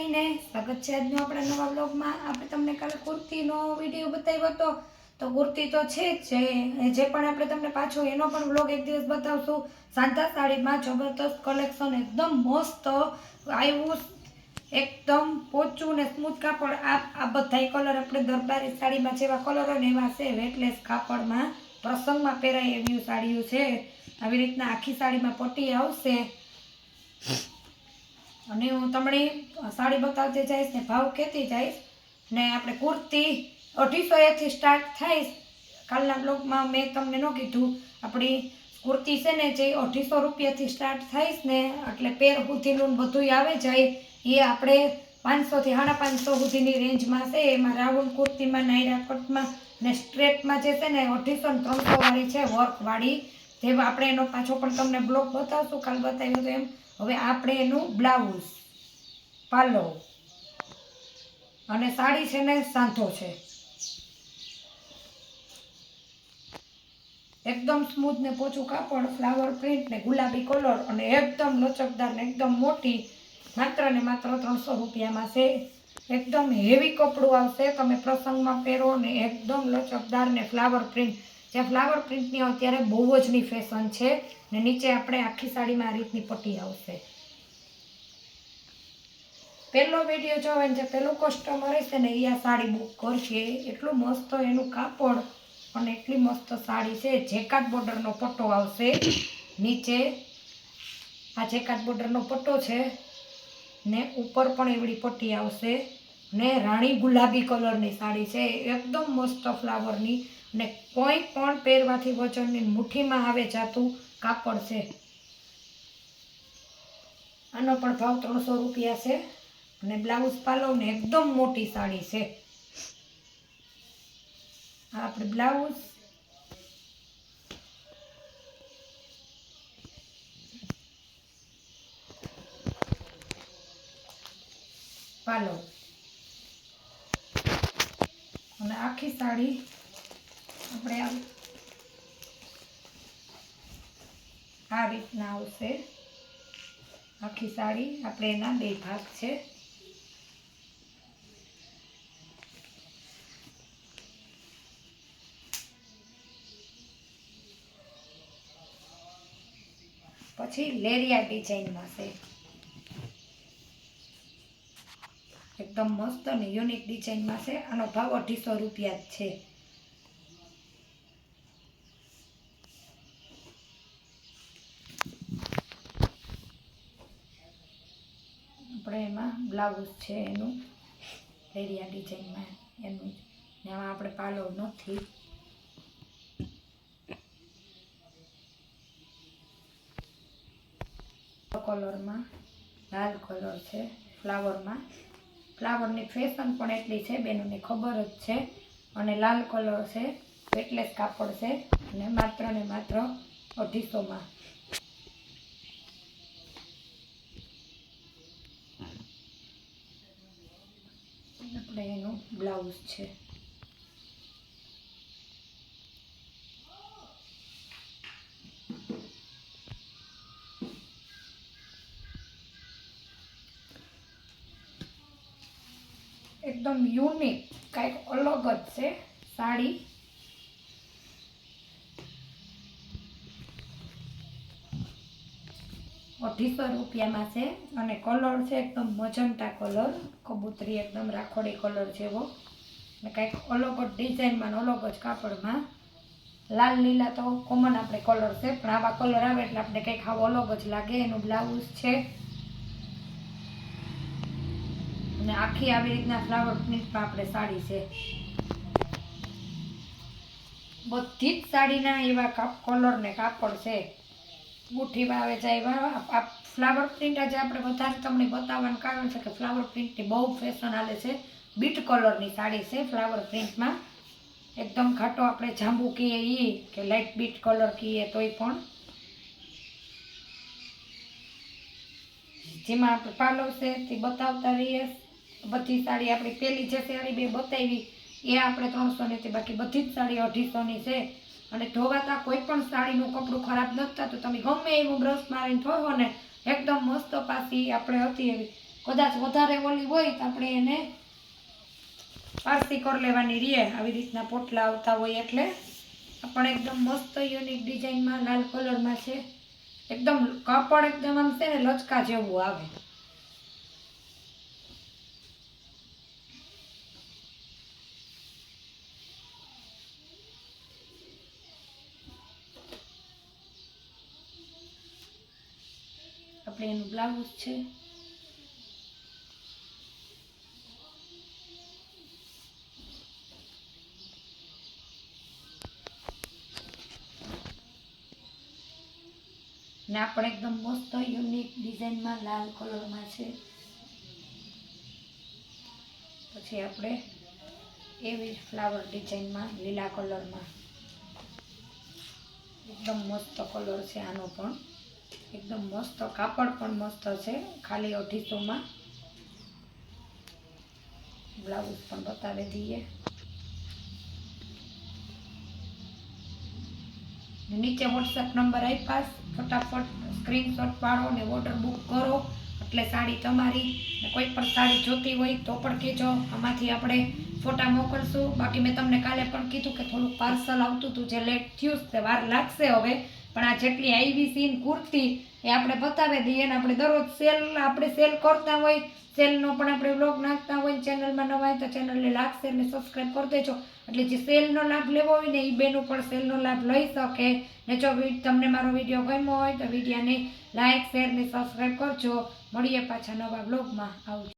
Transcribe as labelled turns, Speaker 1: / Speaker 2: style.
Speaker 1: બધાને સ્વાગત છે આજનો આપણા નવા બ્લોગમાં આપણે તમને કાલે કુર્તીનો વીડિયો બતાવ્યો હતો. તો કુર્તી તો છે જ જે પણ આપણે તમને પાછો એનો પણ બ્લોગ એક દિવસ બતાવશું. સાંતા સાડીમાં જબરદસ્ત કલેક્શન એકદમ મસ્ત. આવ્યું એકદમ પોચું ને સ્મૂથ કાપડ. આ આ બધા કલર આપણે દરબારી સાડીમાં જેવા કલર હોય ને એવા છે. વેટલેસ કાપડમાં પ્રસંગમાં પહેરાય એવી સાડીઓ છે. આવી રીતના આખી સાડીમાં પટ્ટી આવશે. અને હું તમને સાડી બતાવતી જઈશ ને ભાવ કહેતી જઈશ ને આપણે કુર્તી અઢીસો એથી સ્ટાર્ટ થઈશ કાલના બ્લોગમાં મેં તમને ન કીધું, આપણી કુર્તી છે ને જે અઢીસો રૂપિયાથી સ્ટાર્ટ થઈશ ને એટલે પેર સુધીનું બધું આવે જાય, એ આપણે પાંચસોથી સાડા પાંચસો સુધીની રેન્જમાં છે. એમાં રાઉન્ડ કુર્તીમાં, નાયરા કટમાં ને સ્ટ્રેટમાં જે છે ને અઢીસો ને ત્રણસોવાળી છે વર્કવાળી જે આપણે એનો પાછો પણ તમને બ્લોક બતાવશું. કાલ બતાવ્યું તો એમ હવે આપણે એનું બ્લાઉઝ પાલો અને સાડી છે ને સાંથો છે. એકદમ સ્મૂથ ને પોચું કાપડ ફ્લાવર પ્રિન્ટ ને ગુલાબી કલર અને એકદમ લચકદાર ને એકદમ મોટી, માત્ર ને માત્ર ત્રણસો રૂપિયામાં છે. એકદમ હેવી કપડું આવશે, તમે પ્રસંગમાં પહેરો ને એકદમ લચકદાર ને ફ્લાવર પ્રિન્ટ જે ફ્લાવર પ્રિન્ટની અત્યારે બહુ જ ની ફેશન છે ને નીચે આપણે આખી સાડીમાં આ રીતની પટ્ટી આવશે. પહેલો વીડિયો જોવે જે પહેલું કસ્ટમર હશે ને એ આ સાડી બુક કરશે. એટલું મસ્ત એનું કાપડ અને એટલી મસ્ત સાડી છે. જેકાટ બોર્ડરનો પટ્ટો આવશે. નીચે આ જેકાટ બોર્ડરનો પટ્ટો છે ને ઉપર પણ એવડી પટ્ટી આવશે. ને રાણી ગુલાબી કલરની સાડી છે. એકદમ મસ્ત ફ્લાવરની ને કોઈ પણ પહેરવાથી વચનની મુઠ્ઠીમાં આવે જાતું કાપડ છે. આનો પણ ભાવ ત્રણસો રૂપિયા છે અને બ્લાઉઝ પાલો ને એકદમ મોટી સાડી છે. આપણે બ્લાઉઝ પાલો આખી સાડી આપણે આ રીતના આવશે. આખી સાડી આપણે એના બે ભાગ છે. પછી લેરિયા ડિઝાઇનમાં છે. એકદમ મસ્ત અને યુનિક ડિઝાઇનમાં છે. આનો ભાવ અઢીસો રૂપિયા જ છે. આપણે એમાં બ્લાઉઝ છે એનું. લેરિયા ડિઝાઇનમાં એનું ને એમાં આપણે પાલો નથી. કલરમાં લાલ કલર છે. ફ્લાવરમાં ફ્લાવરની ફેશન પણ એટલી છે, બેનોને ખબર જ છે. અને લાલ કલર છે, વેટલેસ કાપડ છે, અને માત્ર ને માત્ર અઢીસોમાં. આપણે એનું બ્લાઉઝ છે. એકદમ યુનિક કાંઈક અલગ જ છે સાડી. અઢીસો રૂપિયામાં છે અને કલર છે એકદમ મજંટા કલર કબૂતરી એકદમ રાખોડી કલર જેવો. અને કાંઈક અલગ જ ડિઝાઇનમાં અલગ જ કાપડમાં. લાલ, લીલા તો કોમન આપણે કલર છે, પણ આવા કલર આવે એટલે આપણે કંઈક આવો અલગ જ લાગે, એનું બ્લાઉઝ છે. અને આખી આવી રીતના ફ્લાવર પ્રિન્ટમાં આપણે સાડી છે. બધી જ સાડીના એવા કાપ કલર ને કાપડ છે. મુઠ્ઠીમાં આવે છે એવા ફ્લાવર પ્રિન્ટ આજે આપણે વધારે તમને બતાવવાનું કારણ છે કે ફ્લાવર પ્રિન્ટની બહુ ફેશન હાલે છે. બીટ કલરની સાડી છે ફ્લાવર પ્રિન્ટમાં એકદમ ઘાટો આપણે જાંબુ કહીએ એ કે લાઇટ બીટ કલર કહીએ તોય પણ. જેમાં આપણે પાલવ છે તે બતાવતા રહીએ. બધી સાડી આપણી પેલી જે સાડી બે બતાવી, એ આપણે ત્રણસો છે બાકી બધી જ સાડી અઢીસોની છે. અને ધોવાતા કોઈ પણ સાડીનું કપડું ખરાબ નથી થતું. તમે ગમે એવું બ્રશ મારીને ધોવો ને, એકદમ મસ્ત પાછી આપણે હતી એવી. કદાચ વધારે ઓલી હોય તો આપણે એને પારસી કરી લેવાની રીએ. આવી રીતના પોટલા આવતા હોય એટલે પણ એકદમ મસ્ત યુનિક ડિઝાઇનમાં લાલ કલરમાં છે. એકદમ કાપડ એકદમ આમ છે ને લચકા જેવું આવે. આપણે બ્લાઉઝ છે. ને આ પણ એકદમ મસ્ત યુનિક ડિઝાઇનમાં લાલ કલરમાં છે. પછી આપણે એવી ફ્લાવર ડિઝાઇનમાં લીલા કલરમાં. એકદમ મસ્ત કલર છે આનો પણ. એકદમ મસ્ત, કાપડ પણ મસ્ત છે, ખાલી અઢીસોમાં. બ્લાઉઝ પણ બતાવી દઈએ. નીચે વોટ્સએપ નંબર આપ્યા. ફટાફટ સ્ક્રીનશોટ પાડો ને ઓર્ડર બુક કરો, એટલે સાડી તમારી. ને કોઈ પણ સાડી જોતી હોય તો પણ કહેજો, આમાંથી આપણે ફોટા મોકલશું. બાકી મેં તમને કાલે પણ કીધું કે થોડુંક પાર્સલ આવતું હતું, જે લેટ થયું તે વાર લાગશે હવે. પણ આ જેટલી આવી સીન કુર્તી એ આપણે બતાવી દઈએ ને આપણે દરરોજ સેલ આપણે સેલ કરતા હોય સેલનો પણ આપણે બ્લોગ નાખતા હોય ચેનલમાં નવા હોય તો ચેનલને લાખ શેર ને સબસ્ક્રાઈબ કરી દેજો. એટલે જે સેલનો લાભ લેવો હોય ને એ બેનો પણ સેલનો લાભ લઈ શકે. ને જો તમને મારો વીડિયો ગમ્યો હોય તો વિડીયોને લાઈક શેર ને સબસ્ક્રાઈબ કરજો. મળીએ પાછા નવા બ્લોગમાં આવજો.